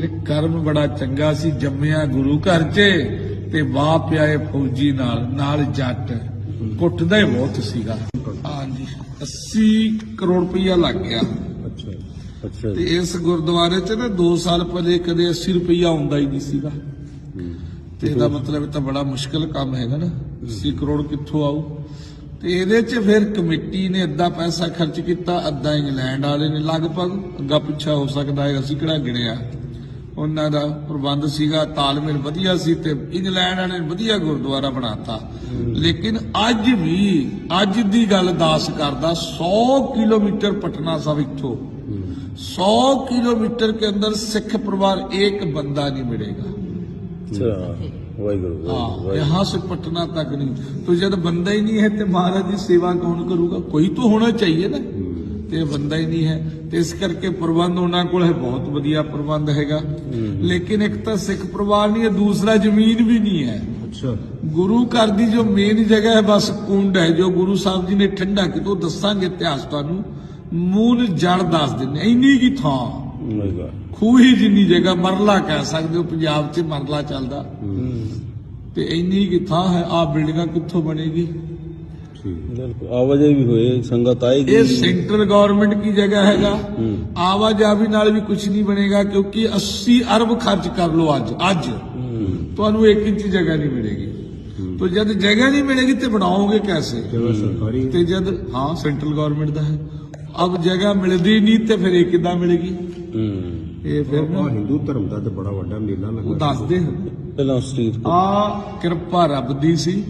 ਲੇਕਿਨ ਕਰਮ ਬੜਾ ਚੰਗਾ ਸੀ ਜੰਮਿਆ ਗੁਰੂ ਘਰ 'ਚ ਤੇ ਵਾਹ ਪਿਆਏ ਫੌਜੀ ਨਾਲ ਨਾਲ ਜੱਟ। ਕੁੱਟਦਾ ਹੀ ਬਹੁਤ ਸੀਗਾ। ਹਾਂਜੀ 80 ਕਰੋੜ ਰੁਪਈਆ ਲੱਗ ਗਿਆ। ਅੱਛਾ ਅੱਛਾ। ਤੇ ਇਸ ਗੁਰਦੁਆਰੇ 'ਚ ਨਾ 2 ਸਾਲ ਪਹਿਲੇ ਕਦੇ 80 ਰੁਪਈਆ ਆਉਂਦਾ ਹੀ ਨਹੀਂ ਸੀਗਾ। ਤੇ ਇਹਦਾ ਮਤਲਬ ਤਾਂ ਬੜਾ ਮੁਸ਼ਕਲ ਕੰਮ ਹੈਗਾ ਨਾ। 80 ਕਰੋੜ ਕਿੱਥੋਂ ਆਊ? ਤੇ ਇਹਦੇ 'ਚ ਫਿਰ ਕਮੇਟੀ ਨੇ ਅੱਧਾ ਪੈਸਾ ਖਰਚ ਕੀਤਾ ਅੱਧਾ ਇੰਗਲੈਂਡ ਵਾਲੇ ਨੇ। ਲਗਭਗ ਅੱਗਾ ਪਿੱਛਾ ਹੋ ਸਕਦਾ ਹੈ ਅਸੀਂ ਕਿਹੜਾ ਗਿਣਿਆ। ਉਹਨਾਂ ਦਾ ਪ੍ਰਬੰਧ ਸੀਗਾ ਤਾਲਮੇਲ ਵਧੀਆ ਸੀ ਤੇ ਇੰਗਲੈਂਡ ਵਾਲੇ ਨੇ ਵਧੀਆ ਗੁਰਦੁਆਰਾ ਬਣਾਤਾ ਲੇਕਿਨ ਅੱਜ ਵੀ ਅੱਜ ਦੀ ਗੱਲ ਦਾਸ ਕਰਦਾ 100 ਕਿਲੋਮੀਟਰ ਪਟਨਾ ਸਾਹਿਬ ਇੱਥੋਂ 100 किलोमीटर के अंदर सिख परिवार एक बंदा नहीं मिलेगा ਅੱਛਾ ਵਾਹਿਗੁਰੂ हाँ ਵਾਹਿਗੁਰੂ यहाँ से पटना तक नहीं तो जब बंदा ही नहीं है तो महाराज की सेवा कौन करूगा कोई तो होना चाहिए ना ਤੇ ਬੰਦਾ ਹੀ ਨਹੀਂ ਹੈ। ਤੇ ਇਸ ਕਰਕੇ ਪ੍ਰਬੰਧ ਉਹਨਾਂ ਕੋਲ ਹੈ ਬਹੁਤ ਵਧੀਆ ਪ੍ਰਬੰਧ ਹੈਗਾ। ਲੇਕਿਨ ਇੱਕ ਤਾਂ ਸਿੱਖ ਪਰਿਵਾਰ ਨਹੀਂ ਹੈ ਦੂਸਰਾ ਜ਼ਮੀਨ ਵੀ ਨਹੀਂ ਹੈ। ਅੱਛਾ। ਗੁਰੂ ਘਰ ਦੀ ਜੋ ਮੇਨ ਜਗ੍ਹਾ ਹੈ ਬਸ ਕੁੰਡ ਹੈ ਜੋ ਗੁਰੂ ਸਾਹਿਬ ਜੀ ਨੇ ਠੰਡਾ ਕਿਤੋਂ ਦੱਸਾਂਗੇ ਇਤਿਹਾਸ ਤੁਹਾਨੂੰ। ਮੂਲ ਜੜ ਦੱਸ ਦਿੰਦੇ ਇੰਨੀ ਕੀ ਥਾਂ। ਖੂਹੀ ਜਿੰਨੀ ਜਗ੍ਹਾ ਮਰਲਾ ਕਹਿ ਸਕਦੇ ਹੋ ਪੰਜਾਬ 'ਚ ਮਰਲਾ ਚੱਲਦਾ। ਤੇ ਇੰਨੀ ਕੀ ਥਾਂ ਹੈ ਆ ਬਿਲਡਿੰਗਾਂ ਕਿੱਥੋਂ ਬਣੇਗੀ? ਬਿਲਕੁल ਵੀ ਹੋਏ ਸੰਗਤ ਆਏਗੀ। ਇਹ ਸੈਂਟਰਲ ਗਵਰਨਮੈਂਟ ਕੀ ਜਗ੍ਹਾ ਹੈਗਾ? ਆਵਾਜਾਈ ਨਾਲ ਵੀ ਕੁਝ ਨਹੀਂ ਬਣੇਗਾ ਕਿਉਂਕਿ 80 ਅਰਬ ਖਰਚ ਕਰ ਲੋ ਅੱਜ ਅੱਜ। ਤੁਹਾਨੂੰ ਇੱਕ ਇੰਚ ਜਗ੍ਹਾ ਨਹੀਂ ਮਿਲੇਗੀ। ਤੋ ਜਦ ਜਗ੍ਹਾ ਨਹੀਂ ਮਿਲੇਗੀ ਤੇ ਬਣਾਓਗੇ ਕੈਸੇ? ਸਰਕਾਰੀ। ਤੇ ਜਦ ਹਾਂ ਸੈਂਟਰਲ ਗਵਰਨਮੈਂਟ ਦਾ ਹੈ। ਅਬ ਜਗ੍ਹਾ ਮਿਲਦੀ ਨਹੀਂ ਤੇ ਫਿਰ ਇਹ ਕਿਦਾਂ ਮਿਲੇਗੀ? ਇਹ ਫਿਰ ਨਾ ਹਿੰਦੂ ਧਰਮ ਦਾ ਤੇ ਬੜਾ ਵੱਡਾ ਮੇਲਾ ਲੱਗਦਾ ਉਹ ਦੱਸਦੇ ਹਨ। ਪਹਿਲਾਂ ਸਟਰੀਟ ਆ ਕਿਰਪਾ ਰੱਬ ਦੀ ਸੀ।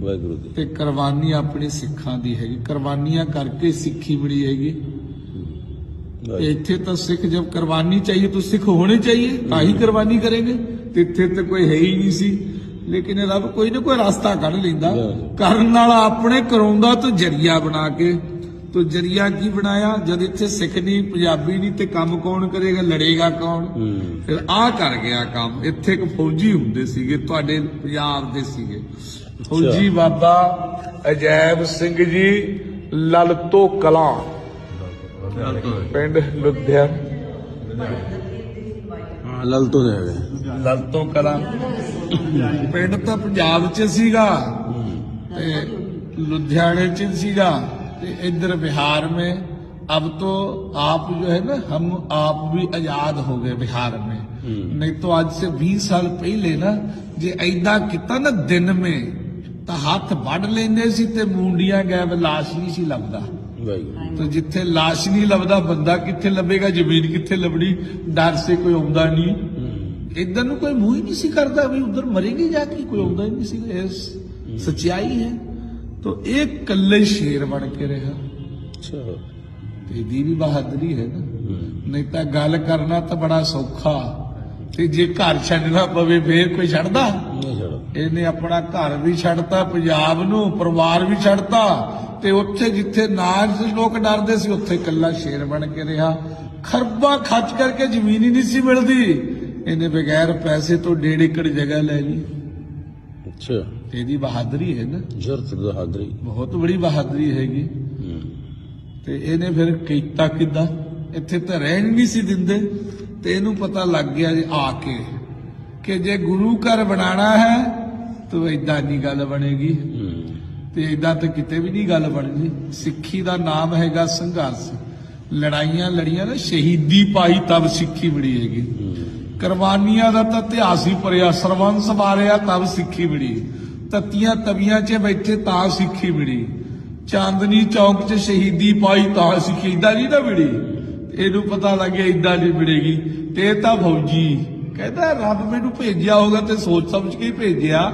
ਵਾਹਿਗੁਰੂ ਦੀ ਤੇ ਕੁਰਬਾਨੀ ਆਪਣੇ ਸਿੱਖਾਂ ਦੀ ਹੈਗੀ। ਕੁਰਬਾਨੀਆਂ ਕਰਕੇ ਸਿੱਖੀ ਮਿਲੀ ਹੈਗੀ। ਇੱਥੇ ਤਾਂ ਸਿੱਖ ਜਦ ਕੁਰਬਾਨੀ ਚਾਹੀਏ ਤਾਂ ਸਿੱਖ ਹੋਣੇ ਚਾਹੀਏ ਤਾਂ ਹੀ ਕੁਰਬਾਨੀ ਕਰੇਗੇ। ਤੇ ਇੱਥੇ ਤਾਂ ਕੋਈ ਹੈ ਹੀ ਨਹੀਂ ਸੀ। ਲੇਕਿਨ ਇਹ ਰੱਬ ਕੋਈ ਨਾ ਕੋਈ ਰਸਤਾ ਕੱਢ ਲੈਂਦਾ। ਕਰਨ ਨਾਲ ਆਪਣੇ ਕਰਾਉਂਦਾ ਤੋਂ ਜਰੀਆ ਬਣਾ ਕੇ। ਤੋ ਜਰੀਆ ਕੀ ਬਣਾਇਆ? ਜਦ ਇੱਥੇ ਸਿੱਖ ਨਹੀਂ ਪੰਜਾਬੀ ਨਹੀਂ ਤੇ ਕੰਮ ਕੌਣ ਕਰੇਗਾ? ਲੜੇਗਾ ਕੌਣ? ਫਿਰ ਆਹ ਕਰ ਗਿਆ ਕੰਮ। ਇੱਥੇ ਇੱਕ ਫੌਜੀ ਹੁੰਦੇ ਸੀਗੇ ਤੁਹਾਡੇ ਪੰਜਾਬ ਦੇ ਸੀਗੇ। ਫੌਜੀ ਬਾਬਾ ਅਜੈਬ ਸਿੰਘ ਜੀ ਲਲਤੋ ਕਲਾਂ ਪਿੰਡ ਲੁਧਿਆਣਾ ਹਾਂ ਲਲ ਤੋਂ ਜਾਵੇ ਲਲਤੋ ਕਲਾਂ ਪਿੰਡ ਤਾਂ ਪੰਜਾਬ 'ਚ ਸੀਗਾ ਤੇ ਲੁਧਿਆਣੇ 'ਚ ਸੀਗਾ ਤੇ ਇੱਧਰ ਬਿਹਾਰ में अब तो आप जो है ना हम आप भी आजाद हो गए बिहार में नहीं तो आज से 20 ਸਾਲ ਪਹਿਲੇ ਨਾ ਜੇ ਐਦਾਂ ਕੀਤਾ ਨਾ ਦਿਨ ਮੇ ਤਾਂ ਹੱਥ ਵੱਢ ਲੈਂਦੇ ਸੀ ਤੇ ਮੁੰਡੀਆਂ ਗਾਇਬ ਲਾਸ਼ ਨਹੀਂ ਸੀ ਲੱਭਦਾ। ਤੇ ਜਿੱਥੇ ਲਾਸ਼ ਨਹੀਂ ਲੱਭਦਾ ਬੰਦਾ ਕਿੱਥੇ ਲੱਭੇਗਾ ਜ਼ਮੀਨ ਕਿੱਥੇ ਲੱਭਣੀ ਡਰ ਸੇ ਕੋਈ ਆਉਂਦਾ ਨਹੀਂ। ਇਦਾਂ ਨੂੰ ਕੋਈ ਮੂੰਹ ਹੀ ਨਹੀਂ ਸੀ ਕਰਦਾ ਵੀ ਉਧਰ ਮਰੇਗੀ ਜਾ ਕੇ ਕੋਈ ਆਉਂਦਾ ਹੀ ਨਹੀਂ ਸੀ ਇਹ ਸਚਾਈ ਹੈ। ਤੋ ਇਹ ਕੱਲੇ ਸ਼ੇਰ ਬਣ ਕੇ ਰਿਹਾ। ਅੱਛਾ। ਤੇ ਇਹਦੀ ਵੀ ਬਹਾਦਰੀ ਹੈ ਨਾ। ਨਹੀਂ ਤਾਂ ਗੱਲ ਕਰਨਾ ਤਾਂ ਬੜਾ ਸੌਖਾ। ਤੇ ਜੇ ਘਰ ਛੱਡਣਾ ਪਵੇ ਫੇਰ ਕੋਈ ਛੱਡਦਾ? ਨਹੀਂ ਇਹਨੇ ਆਪਣਾ ਘਰ ਵੀ ਛੱਡਤਾ ਪੰਜਾਬ ਨੂੰ ਪਰਿਵਾਰ ਵੀ ਛੱਡਤਾ। ਤੇ ਉੱਥੇ ਜਿੱਥੇ ਨਾ ਲੋਕ ਡਰਦੇ ਸੀ ਉੱਥੇ ਇਕੱਲਾ ਸ਼ੇਰ ਬਣ ਕੇ ਰਿਹਾ। ਖਰਬਾਂ ਖਰਚ ਕਰਕੇ ਜ਼ਮੀਨ ਹੀ ਨਹੀਂ ਸੀ ਮਿਲਦੀ। ਇਹਨੇ ਬਗੈਰ ਪੈਸੇ ਤੋਂ ਡੇਢ ਏਕੜ ਜਗ੍ਹਾ ਲੈ ਲਈ। ਅੱਛਾ। ਤੇ ਇਹਦੀ ਬਹਾਦਰੀ ਹੈ ਨਾ। ਜਰਤ ਦਾ ਹਾਦਰੀ ਬਹੁਤ ਬੜੀ ਬਹਾਦਰੀ ਹੈਗੀ। ਤੇ ਇਹਨੇ ਫਿਰ ਕੀਤਾ ਕਿੱਦਾਂ? ਇੱਥੇ ਤਾਂ ਰਹਿਣ ਨਹੀਂ ਸੀ ਦਿੰਦੇ। ਤੇ ਇਹਨੂੰ ਪਤਾ ਲੱਗ ਗਿਆ ਜੀ ਆ ਕੇ ਕਿ ਜੇ ਗੁਰੂ ਘਰ ਬਣਾਣਾ ਹੈ, ਤਾਂ ਇਦਾਂ ਨਹੀਂ ਗੱਲ ਬਣੇਗੀ। ਤੇ ਇਦਾਂ ਤਾਂ ਕਿਤੇ ਵੀ ਨਹੀਂ ਗੱਲ ਬਣਨੀ ਸਿੱਖੀ ਦਾ ਨਾਮ ਹੈਗਾ ਸੰਘਰਸ਼। ਲੜਾਈਆਂ ਲੜੀਆਂ ਨਾ, ਸ਼ਹੀਦੀ ਪਾਈ ਤਬ ਸਿੱਖੀ ਬਣੀ ਹੈਗੀ। ਕੁਰਬਾਨੀਆਂ ਦਾ ਤਾਂ ਇਤਿਹਾਸ ਹੀ ਭਰਿਆ ਸਰਵੰਸ ਮਾਰਿਆ ਤਬ ਸਿੱਖੀ ਬਣੀ। ਤਤੀਆਂ ਤਵੀਆਂ 'ਚ ਬੈਠੇ ਤਾਂ ਸਿੱਖੀ ਬਣੀ। ਚਾਂਦਨੀ ਚੌਕ 'ਚ ਸ਼ਹੀਦੀ ਪਾਈ ਤਾਂ ਸਿੱਖੀ ਇਦਾਂ ਨਹੀਂ ਨਾ ਬਣੀ। ਇਹਨੂੰ ਪਤਾ ਲੱਗਿਆ ਇਦਾਂ ਨਹੀਂ ਮਿਲੇਗੀ। ਤੇ ਤਾਂ ਫੌਜੀ ਕਹਿੰਦਾ ਰੱਬ ਮੈਨੂੰ ਭੇਜਿਆ ਹੋਗਾ ਤੇ ਸੋਚ ਸਮਝ ਕੇ ਹੀ ਭੇਜਿਆ।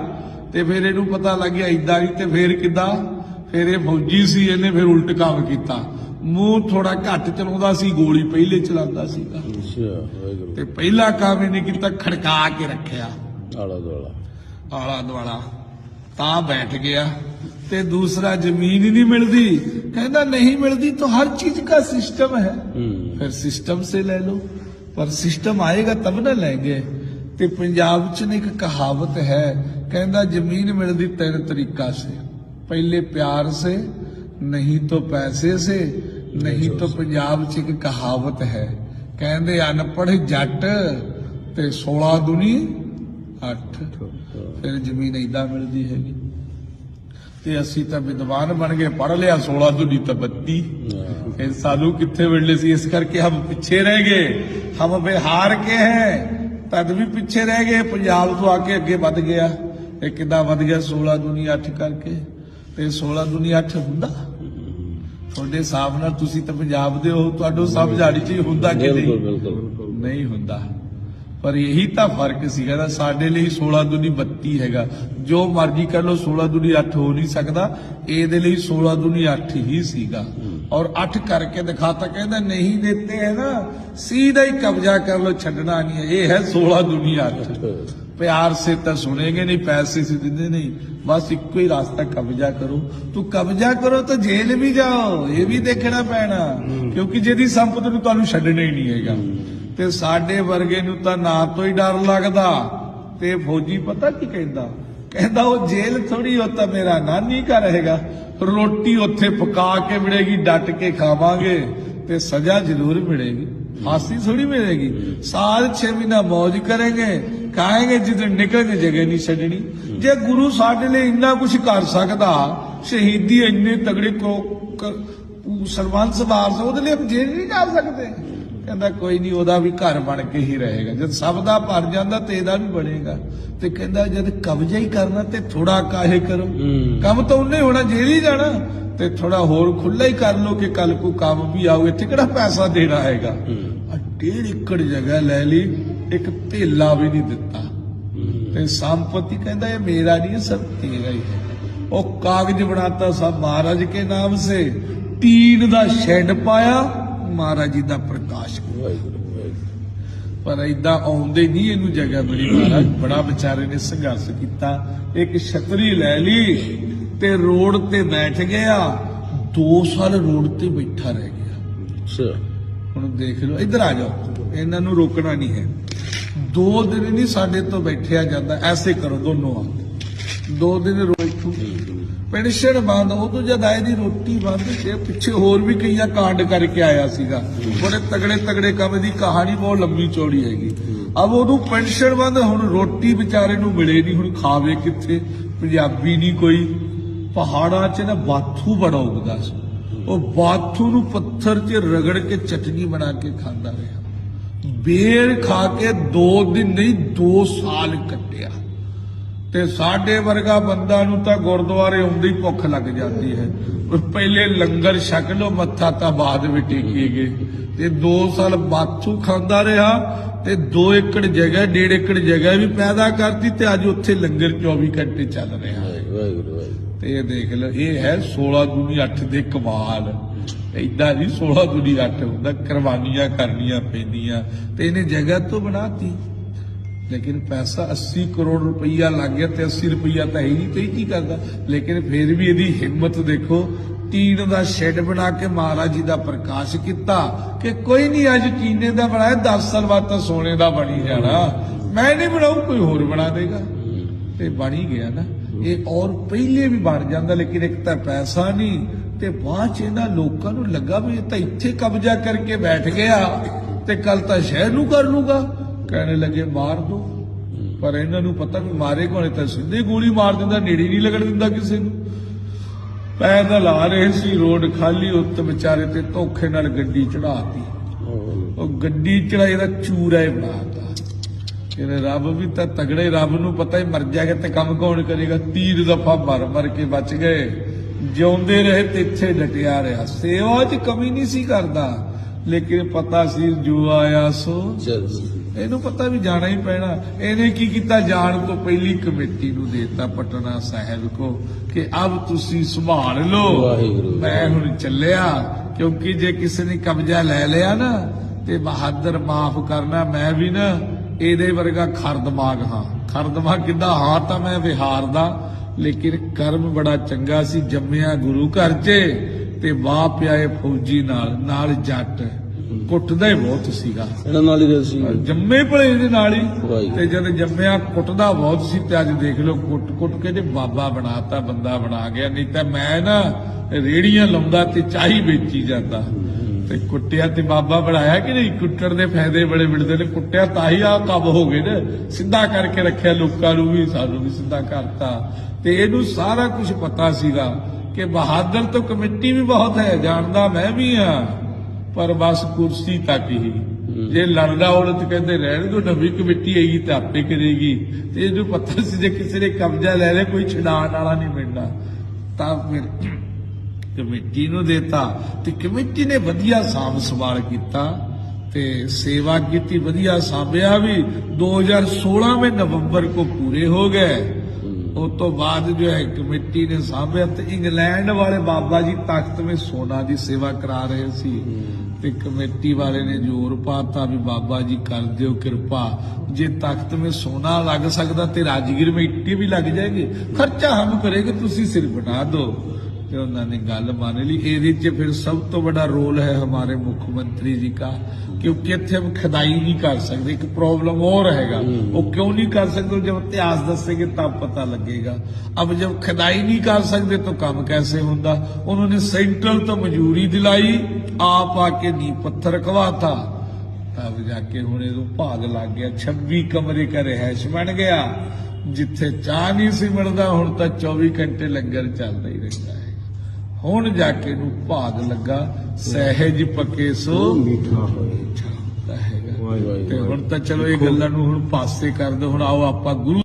ਤੇ ਫਿਰ ਇਹਨੂੰ ਪਤਾ ਲੱਗਿਆ ਇਦਾਂ ਨਹੀਂ ਤੇ ਫਿਰ ਕਿੱਦਾਂ? ਫਿਰ ਇਹ ਫੌਜੀ ਸੀ ਇਹਨੇ ਫਿਰ ਉਲਟ ਕੰਮ ਕੀਤਾ। ਮੂੰਹ ਥੋੜਾ ਘੱਟ ਚਲਾਉਂਦਾ ਸੀ ਗੋਲੀ ਪਹਿਲੇ ਚਲਾਉਂਦਾ ਸੀਗਾ। ਵਾਹਿਗੁਰੂ। ਤੇ ਪਹਿਲਾ ਕੰਮ ਇਹਨੇ ਕੀਤਾ ਖੜਕਾ ਕੇ ਰੱਖਿਆ। ਆਲਾ ਦੋਲਾ ਆਲਾ ਦੁਆਲਾ। ਤਾਂ ਬੈਠ ਗਿਆ। ਤੇ ਦੂਸਰਾ ਜ਼ਮੀਨ ਹੀ ਨਹੀਂ ਮਿਲਦੀ ਕਹਿੰਦਾ ਨਹੀਂ ਮਿਲਦੀ ਤਾਂ ਹਰ ਚੀਜ਼ ਦਾ ਸਿਸਟਮ ਹੈ ਹੂੰ फिर सिस्टम से ले लो पर सिस्टम आएगा तब ना लेंगे ਤੇ ਪੰਜਾਬ ਚ ਨਾ ਇੱਕ ਕਹਾਵਤ ਹੈ ਕਹਿੰਦਾ ਜ਼ਮੀਨ ਮਿਲਦੀ ਤਿੰਨ ਤਰੀਕਾ ਸੇ ਪਹਿਲੇ ਪਿਆਰ ਸੇ ਨਹੀਂ ਤਾਂ ਪੈਸੇ ਸੇ ਨਹੀਂ ਤਾਂ ਪੰਜਾਬ ਚ ਇੱਕ ਕਹਾਵਤ ਹੈ ਕਹਿੰਦੇ ਅਨਪੜ੍ਹ ਜੱਟ ਤੇ 16 ਦੁਨੀ 8 ਫਿਰ ਜ਼ਮੀਨ ਏਦਾਂ ਮਿਲਦੀ ਹੈਗੀ ਤੇ ਅਸੀਂ ਤਾਂ ਵਿਦਵਾਨ ਬਣ ਗਏ ਪੜ ਲਿਆ 16 ਦੁਨੀ ਤਾਂ 32 ਇਹ ਸਾਨੂੰ ਕਿੱਥੇ ਮਿਲਨੇ ਸੀ? ਇਸ ਕਰਕੇ ਹਮ ਪਿੱਛੇ ਰਹਿ ਗਏ। ਹਮ ਬਿਹਾਰ ਕੇ ਹੈ ਤਦ ਵੀ ਪਿੱਛੇ ਰਹਿ ਗਏ। ਪੰਜਾਬ ਤੋਂ ਆ ਕੇ ਅੱਗੇ ਵੱਧ ਗਿਆ। ਇਹ ਕਿੱਦਾਂ ਵੱਧ ਗਿਆ? 16 ਦੁਨੀ 8 ਕਰਕੇ। ਤੇ 16 ਦੁਨੀ 8 ਹੁੰਦਾ? ਤੁਹਾਡੇ ਹਿਸਾਬ ਨਾਲ ਤੁਸੀਂ ਤਾਂ ਪੰਜਾਬ ਦੇ ਹੋ ਤੁਹਾਡੋ ਸਭ ਝਾੜੀ ਚ ਹੁੰਦਾ ਕਿ ਨਹੀਂ ਹੁੰਦਾ। ਪਰ ਇਹੀ ਤਾਂ ਫਰਕ ਸੀਗਾ ਨਾ ਸਾਡੇ ਲਈ 16 ਦੁਨੀ 32 ਹੈਗਾ ਜੋ ਮਰਜ਼ੀ ਕਰ ਲਓ 16 ਦੁਨੀ 8 ਹੋ ਨਹੀਂ ਸਕਦਾ ਇਹਦੇ ਲਈ 16 ਦੁਨੀ 8 ਹੀ ਸੀਗਾ ਔਰ 8 ਕਰਕੇ ਦਿਖਾਤਾ ਕਹਿੰਦਾ ਨਹੀਂ ਦਿੱਤੇ ਹੈ ਨਾ ਸਿੱਧਾ ਹੀ ਕਬਜ਼ਾ ਕਰ ਲਓ ਛੱਡਣਾ ਨਹੀਂ ਹੈ ਇਹ ਹੈ 16 ਦੁਨੀ 8 प्यार से तो सुनेंगे नहीं पैसे से देंगे नहीं बस इको ही रास्ता कब्जा करो तो कब्जा करो तो जेल भी जाओ ये भी देखना ਪੈਣਾ ਕਿਉਂਕਿ ਜਿਹਦੀ ਸੰਪਤ ਨੂੰ ਤੁਹਾਨੂੰ ਛੱਡਣਾ ਹੀ ਨਹੀਂ ਹੈਗਾ ਤੇ ਸਾਡੇ ਵਰਗੇ ਨੂੰ ਤਾਂ ਨਾ ਤੋਂ ਹੀ ਡਰ ਲੱਗਦਾ। ਤੇ ਫੌਜੀ ਪਤਾ ਕੀ ਕਹਿੰਦਾ? ਕਹਿੰਦਾ, ਉਹ ਜੇਲ੍ਹ ਥੋੜੀ ਹੋ ਮੇਰਾ ਨਾਨੀ ਘਰ ਰਹੇਗਾ ਰੋਟੀ ਉੱਥੇ ਪਕਾ ਕੇ ਮਿਲੇਗੀ, ਡਟ ਕੇ ਖਾਵਾਂਗੇ ਤੇ ਸਜ਼ਾ ਜ਼ਰੂਰ ਮਿਲੇਗੀ। ਫਾਂਸੀ ਥੋੜੀ ਮਿਲੇਗੀ। ਸਾਲ 6 ਮਹੀਨਾ ਮੌਜ ਕਰਾਂਗੇ, ਕਹਾਂਗੇ ਜਿੱਦ ਨਿਕਲ ਕੇ ਜਗ੍ਹਾ ਨਹੀਂ ਛੱਡਣੀ। ਜੇ ਗੁਰੂ ਸਾਡੇ ਲਈ ਇੰਨਾ ਕੁਝ ਕਰ ਸਕਦਾ, ਸ਼ਹੀਦੀ ਇੰਨੇ ਤਗੜੇ ਕੋ ਸਰਵੰਸ ਵਾਰਸ, ਉਹਦੇ ਲਈ ਜੇਲ੍ਹ ਨਹੀਂ ਕਰ ਸਕਦੇ। ਕਹਿੰਦਾ ਕੋਈ ਨਹੀਂ ਉਹਦਾ ਵੀ ਘਰ ਬਣ ਕੇ ਹੀ ਰਹੇਗਾ। ਜਦ ਸਭ ਦਾ ਭਰ ਜਾਂਦਾ ਤੇ ਇਹਦਾ ਵੀ ਬਣੇਗਾ। ਤੇ ਕਹਿੰਦਾ ਜਦ ਕਬਜ਼ਾ ਹੀ ਕਰਨਾ ਤੇ ਥੋੜਾ ਕਾਹੇ ਕਰੋ। ਕੰਮ ਤਾਂ ਉਹਨੇ ਹੋਣਾ ਜੇਲ੍ਹ ਹੀ ਜਾਣਾ। ਤੇ ਥੋੜਾ ਹੋਰ ਖੁੱਲਾ ਹੀ ਕਰ ਲੋ ਕਿ ਕੱਲ ਕੋ ਕੰਮ ਵੀ ਆਊ ਇੱਥੇ ਕਿਹੜਾ ਪੈਸਾ ਦੇਣਾ ਹੈਗਾ? ਆ ਡੇਢ ਏਕੜ ਜਗ੍ਹਾ ਲੈ ਲਈ ਇੱਕ ਧੇਲਾ ਵੀ ਨਹੀਂ ਦਿੱਤਾ। ਤੇ ਸੰਪਤੀ ਕਹਿੰਦਾ ਇਹ ਮੇਰਾ ਨਹੀਂ ਸਭ ਤੇਰਾ ਹੀ ਹੈ। ਉਹ ਕਾਗਜ਼ ਬਣਾਤਾ ਸਭ ਮਹਾਰਾਜ ਕੇ ਨਾਮ ਸੇ। ਟੀਨ ਦਾ ਸ਼ੈੱਡ ਪਾਇਆ। ਮਹਾਰਾਜ ਜੀ ਦਾ ਪ੍ਰਕਾਸ਼। ਪਰ ਇਦਾਂ ਆਉਂਦੇ ਨਹੀਂ ਇਹਨੂੰ ਜਗ੍ਹਾ ਮਿਲੀ। ਮਹਾਰਾਜ ਬੜਾ ਵਿਚਾਰੇ ਨੇ ਸੰਘਰਸ਼ ਕੀਤਾ। ਇੱਕ ਛਤਰੀ ਲੈ ਲਈ ਤੇ ਰੋਡ ਤੇ ਬੈਠ ਗਿਆ। 2 ਸਾਲ ਰੋਡ ਤੇ ਬੈਠਾ ਰਹਿ ਗਿਆ। ਅੱਛਾ। ਹੁਣ ਦੇਖ ਲਓ ਇੱਧਰ ਆ ਜਾਓ। ਇਹਨਾਂ ਨੂੰ ਰੋਕਣਾ ਨਹੀਂ ਹੈ। ਦੋ ਦਿਨ ਨਹੀਂ ਸਾਡੇ ਤੋਂ ਬੈਠਿਆ ਜਾਂਦਾ। ਐਸੇ ਕਰੋ ਦੋਨੋਂ ਆ। ਦੋ ਦਿਨ ਰੋਕੂ ਪੈਨਸ਼ਨ ਬੰਦ ਉਹ ਤੋਂ ਜਦ ਆਏ ਦੀ ਰੋਟੀ ਬੰਦ ਤੇ ਪਿੱਛੇ ਹੋਰ ਵੀ ਕਈਆਂ ਕਾਂਡ ਕਰਕੇ ਆਇਆ ਸੀਗਾ। ਬੜੇ ਤਗੜੇ ਤਗੜੇ ਕੰਮ ਦੀ ਕਹਾਣੀ ਬਹੁਤ ਲੰਬੀ ਚੌੜੀ ਹੈਗੀ। ਅਬ ਉਹਨੂੰ ਪੈਨਸ਼ਨ ਬੰਦ ਹੁਣ ਰੋਟੀ ਵਿਚਾਰੇ ਨੂੰ ਮਿਲੇ ਨਹੀਂ ਹੁਣ ਖਾਵੇ ਕਿੱਥੇ? ਪੰਜਾਬੀ ਨਹੀਂ ਕੋਈ। ਪਹਾੜਾਂ 'ਚ ਨਾ ਬਾਥੂ ਬੜਾ ਉੱਗਦਾ ਸੀ। ਉਹ ਬਾਥੂ ਨੂੰ ਪੱਥਰ 'ਚ ਰਗੜ ਕੇ ਚਟਨੀ ਬਣਾ ਕੇ ਖਾਂਦਾ ਰਿਹਾ। ਬੇਰ ਖਾ ਕੇ 2 ਦਿਨ ਨਹੀਂ 2 ਸਾਲ ਕੱਟਿਆ। ਤੇ ਸਾਡੇ ਵਰਗਾ ਬੰਦਾ ਨੂੰ ਤਾਂ ਗੁਰਦੁਆਰੇ ਆਉਂਦੇ ਭੁੱਖ ਲੱਗ ਜਾਂਦੀ ਹੈ। ਪਹਿਲੇ ਲੰਗਰ ਛਕ ਲੋ ਮੱਥਾ ਤਾਂ ਬਾਅਦ ਵਿੱਚ ਟੇਕੀਏ ਤੇ 2 ਸਾਲ ਬਾਥੂ ਖਾਂਦਾ ਰਿਹਾ ਤੇ 2 ਏਕੜ ਜਗ੍ਹਾ 1.5 ਏਕੜ ਜਗ੍ਹਾ ਵੀ ਪੈਦਾ ਕਰਤੀ ਤੇ ਅੱਜ ਉੱਥੇ ਲੰਗਰ 24 ਘੰਟੇ ਚੱਲ ਰਿਹਾ। ਹੈ ਤੇ ਇਹ ਦੇਖ ਲਓ ਇਹ ਹੈ 16 ਦੂਨੀ 8 ਦੇ ਕਮਾਲ। ਏਦਾਂ ਨਹੀਂ 16 ਦੂਨੀ 8 ਹੁੰਦਾ ਕੁਰਬਾਨੀਆਂ ਕਰਨੀਆਂ ਪੈਂਦੀਆਂ ਤੇ ਇਹਨੇ ਜਗ੍ਹਾ ਤੋਂ ਬਣਾਤੀ। ਲੇਕਿਨ ਪੈਸਾ 80 ਕਰੋੜ ਰੁਪਈਆ ਲੱਗ ਗਿਆ ਤੇ 80 ਰੁਪਈਆ ਤਾਂ ਹੈ ਹੀ ਨਹੀਂ, ਤੇ ਕੀ ਕਰਦਾ? ਲੇਕਿਨ ਫਿਰ ਵੀ ਇਹਦੀ ਹਿੰਮਤ ਦੇਖੋ, ਟੀਨ ਦਾ ਸ਼ੈੱਡ ਬਣਾ ਕੇ ਮਹਾਰਾਜ ਜੀ ਦਾ ਪ੍ਰਕਾਸ਼ ਕੀਤਾ ਕਿ ਕੋਈ ਨਹੀਂ ਅੱਜ ਟੀਨੇ ਦਾ ਬਣਾਇਆ 10 ਸਾਲ ਬਾਅਦ ਤਾਂ ਸੋਨੇ ਦਾ ਬਣੀ ਜਾਣਾ। ਮੈਂ ਨਹੀਂ ਬਣਾਉ ਕੋਈ ਹੋਰ ਬਣਾ ਦੇਗਾ। ਤੇ ਬਣ ਹੀ ਗਿਆ ਨਾ। ਇਹ ਔਰ ਪਹਿਲੇ ਵੀ ਬਣ ਜਾਂਦਾ, ਲੇਕਿਨ ਇੱਕ ਤਾਂ ਪੈਸਾ ਨਹੀਂ, ਤੇ ਬਾਅਦ ਚ ਇਹਨਾਂ ਲੋਕਾਂ ਨੂੰ ਲੱਗਾ ਵੀ ਇਹ ਤਾਂ ਇੱਥੇ ਕਬਜ਼ਾ ਕਰਕੇ ਬੈਠ ਗਿਆ ਤੇ ਕੱਲ ਤਾਂ ਸ਼ਹਿਰ ਨੂੰ ਕਰ ਲੂਗਾ। ਕਹਿਣੇ ਲੱਗੇ, ਮਾਰ ਦੋ ਪਰ ਇਹਨਾਂ ਨੂੰ ਪਤਾ ਵੀ ਮਾਰੇ ਕੋਲੇ ਤਾਂ ਸਿੱਧੇ ਗੋਲੀ ਮਾਰ ਦਿੰਦਾ, ਨੇੜੇ ਨਹੀਂ ਲੱਗਣ ਦਿੰਦਾ ਕਿਸੇ ਨੂੰ। ਪੈਦਲ ਆ ਰਹੇ ਸੀ, ਰੋਡ ਖਾਲੀ ਉੱਤੇ ਵਿਚਾਰੇ ਤੇ ਧੋਖੇ ਨਾਲ ਗੱਡੀ ਚੜਾਤੀ ਉਹ ਗੱਡੀ ਚੜਾਈ ਦਾ ਚੂਰਾ ਹੀ ਬਣਾਤਾ ਇਹਨੇ ਰੱਬ ਵੀ ਤਾਂ ਤਗੜੇ, ਰੱਬ ਨੂੰ ਪਤਾ ਹੀ ਮਰ ਜਾਏਗਾ ਤੇ ਕੰਮ ਕੌਣ ਕਰੇਗਾ। ਤੀਰ ਦਫਾ ਮਰ ਮਰ ਕੇ ਬਚ ਗਏ। ਜਿਉਂਦੇ ਰਹੇ ਤੇ ਇੱਥੇ ਡਟਿਆ ਰਿਹਾ। ਸੇਵਾ 'ਚ ਕਮੀ ਨਹੀਂ ਸੀ ਕਰਦਾ। ਲੇਕਿਨ ਪਤਾ ਸੀ, ਜੋ ਆਇਆ ਸੋ ਚਲ। ਇਹਨੂੰ ਪਤਾ ਵੀ ਜਾਣਾ ਹੀ ਪੈਣਾ। ਇਹਨੇ ਕੀ ਕੀਤਾ? ਜਾਣ ਤੋਂ ਪਹਿਲੀ ਕਮੇਟੀ ਨੂੰ ਦੇਤਾ ਪਟਨਾ ਸਾਹਿਬ ਕੋ ਕਿ ਅਬ ਤੁਸੀਂ ਸੰਭਾਲ ਲਓ। ਮੈਂ ਹੁਣ ਚੱਲਿਆ ਕਿਉਂਕਿ ਜੇ ਕਿਸੇ ਨੇ ਕਬਜ਼ਾ ਲੈ ਲਿਆ ਨਾ ਤੇ ਬਹਾਦਰ ਮਾਫ ਕਰਨਾ ਮੈਂ ਵੀ ਨਾ ਇਹਦੇ ਵਰਗਾ ਖਰ ਦਿਮਾਗ ਹਾਂ। ਖਰ ਦਿਮਾਗ ਕਿੱਦਾਂ? ਹਾਂ ਤਾਂ ਮੈਂ ਵਿਹਾਰ ਦਾ ਲੇਕਿਨ ਕਰਮ ਬੜਾ ਚੰਗਾ ਸੀ ਜੰਮਿਆ ਗੁਰੂ ਘਰ 'ਚ ਤੇ ਵਾਹ ਪਿਆਏ ਫੌਜੀ ਨਾਲ ਨਾਲ ਜੱਟ। ਕੁੱਟਦਾ ਹੀ ਬਹੁਤ ਸੀਗਾ। ਇਹਨਾਂ ਨਾਲ ਹੀ ਸੀ। ਜੰਮੇ ਭਲੇ ਦੇ ਨਾਲ ਹੀ। ਤੇ ਜਦ ਜੰਮਿਆ ਕੁੱਟਦਾ ਬਹੁਤ ਸੀ ਤੇ ਅੱਜ ਦੇਖ ਲਓ ਕੁੱਟ ਕੁੱਟ ਕੇ ਤੇ ਬਾਬਾ ਬਣਾਤਾ ਬੰਦਾ ਬਣਾ ਗਿਆ। ਨਹੀਂ ਤਾਂ ਮੈਂ ਨਾ ਰੇੜੀਆਂ ਲਾਉਂਦਾ ਤੇ ਚਾਹੀ ਵੇਚੀ ਜਾਂਦਾ। ਤੇ ਕੁੱਟਿਆ ਤੇ ਬਾਬਾ ਬਣਾਇਆ ਕਿ ਨਹੀਂ? ਕੁੱਟਣ ਦੇ ਫਾਇਦੇ ਬੜੇ ਮਿਲਦੇ ਨੇ। ਕੁੱਟਿਆ ਤਾਂ ਹੀ ਆ ਕੰਮ ਹੋ ਗਏ ਨੇ। ਸਿੱਧਾ ਕਰਕੇ ਰੱਖਿਆ ਲੋਕਾਂ ਨੂੰ ਵੀ ਸਾਨੂੰ ਵੀ ਸਿੱਧਾ ਕਰਤਾ। ਤੇ ਇਹਨੂੰ ਸਾਰਾ ਕੁਝ ਪਤਾ ਸੀਗਾ ਕਿ ਬਹਾਦਰ ਤੋਂ ਕਮੇਟੀ ਵੀ ਬਹੁਤ ਹੈ ਜਾਣਦਾ ਮੈਂ ਵੀ ਆ ਪਰ ਬਸ ਕੁਰਸੀ ਤੱਕ ਹੀ। ਜੇ ਲੜਦਾ ਔਰਤ ਕਹਿੰਦੇ ਰਹਿਣ ਦੋ ਨਵੀਂ ਕਮੇਟੀ ਆਏਗੀ ਤੇ ਆਪੇ ਕਰੇਗੀ। ਤੇ ਇਹਨੂੰ ਪਤਾ ਸੀ, ਜੇ ਕਿਸੇ ਨੇ ਕਬਜ਼ਾ ਲੈ ਲਿਆ, ਕੋਈ ਛਡਾਣ ਵਾਲਾ ਨਹੀਂ ਮਿਲਣਾ ਤਾਂ ਫਿਰ ਕਮੇਟੀ ਨੂੰ ਦਿੱਤਾ ਤੇ ਕਮੇਟੀ ਨੇ ਵਧੀਆ ਸਾਂਭ ਸੰਭਾਲ ਕੀਤਾ ਤੇ ਸੇਵਾ ਕੀਤੀ, ਵਧੀਆ ਸਾਂਭਿਆ ਵੀ। 2016 ਵਿੱਚ ਨਵੰਬਰ ਕੋ ਪੂਰੇ ਹੋ ਗਏ। ਉਸ ਤੋਂ ਬਾਅਦ ਜੋ ਹੈ, ਕਮੇਟੀ ਨੇ ਸਾਂਭਿਆ ਤੇ ਇੰਗਲੈਂਡ ਵਾਲੇ ਬਾਬਾ ਜੀ ਤਖਤ ਵਿੱਚ ਸੋਨਾ ਦੀ ਸੇਵਾ ਕਰਾ ਰਹੇ ਸੀ। ਤੇ ਕਮੇਟੀ ਵਾਲੇ ਨੇ ਜ਼ੋਰ ਪਾਤਾ ਵੀ ਬਾਬਾ ਜੀ ਕਰ ਦਿਓ ਕਿਰਪਾ। ਜੇ ਤਖਤ ਵਿੱਚ ਸੋਨਾ ਲੱਗ ਸਕਦਾ ਤੇ ਰਾਜਗੀਰ ਮੇਟੀ ਵੀ ਲੱਗ ਜਾਏਗੀ। ਖਰਚਾ ਹਮ ਕਰੇਗੇ, ਤੁਸੀਂ ਸਿਰ ਬਣਾ ਦਿਓ ਤੇ ਉਹਨਾਂ ਨੇ ਗੱਲ ਮੰਨ ਲਈ ਇਹਦੇ 'ਚ ਫਿਰ ਸਭ ਤੋਂ ਵੱਡਾ ਰੋਲ ਹੈ ਹਮਾਰੇ ਮੁੱਖ ਮੰਤਰੀ ਜੀ ਦਾ ਕਿਉਂਕਿ ਇੱਥੇ ਹਮ ਖਦਾਈ ਨਹੀਂ ਕਰ ਸਕਦੇ ਇੱਕ ਪ੍ਰੋਬਲਮ ਹੋਰ ਹੈਗਾ ਉਹ ਕਿਉਂ ਨਹੀਂ ਕਰ ਸਕਦੇ जब इतिहास दसेंगे तब पता लगेगा अब जब खदाई नहीं कर सकते तो काम कैसे होता उन्होंने सेंट्रल तो मजूरी दिलाई आप आके नी पत्थर रखवाता तब जाके हुने तो भाग लग गया 26 कमरे का रिहायश बन गया ਜਿੱਥੇ ਚਾਹ ਨਹੀਂ ਸੀ ਮਿਲਦਾ ਹੁਣ ਤਾਂ 24 ਘੰਟੇ ਲੰਗਰ ਚੱਲਦਾ ਹੀ ਰਹਿੰਦਾ ਹੈ ਹੁਣ ਜਾ ਕੇ ਨੂੰ ਭਾਗ ਲੱਗਾ ਸਹਿਜ ਪੱਕੇ ਸੋ ਮਿੱਠਾ ਹੋਏ। ਤੇ ਹੁਣ ਤਾਂ ਚਲੋ ਇਹ ਗੱਲਾਂ ਨੂੰ ਹੁਣ ਪਾਸੇ ਕਰ ਦਿਓ ਹੁਣ ਆਓ ਆਪਾਂ ਗੁਰੂ